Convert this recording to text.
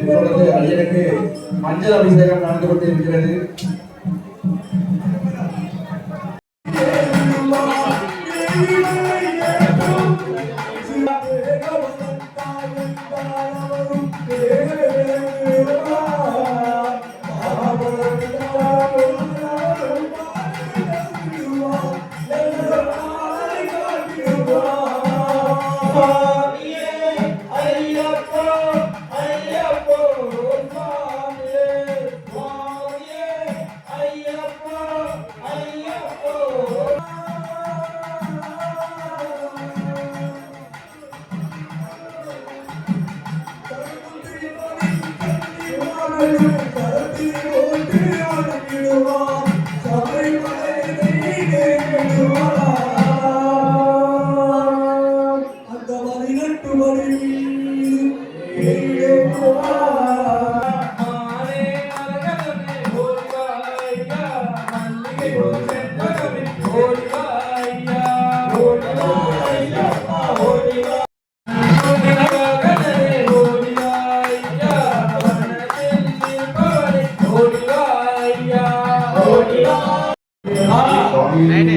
இப்பொழுது அடியனுக்கு மஞ்சள் அபிஷேகம் நடந்து கொண்டிருக்கிறது இருக்கிறது Amen.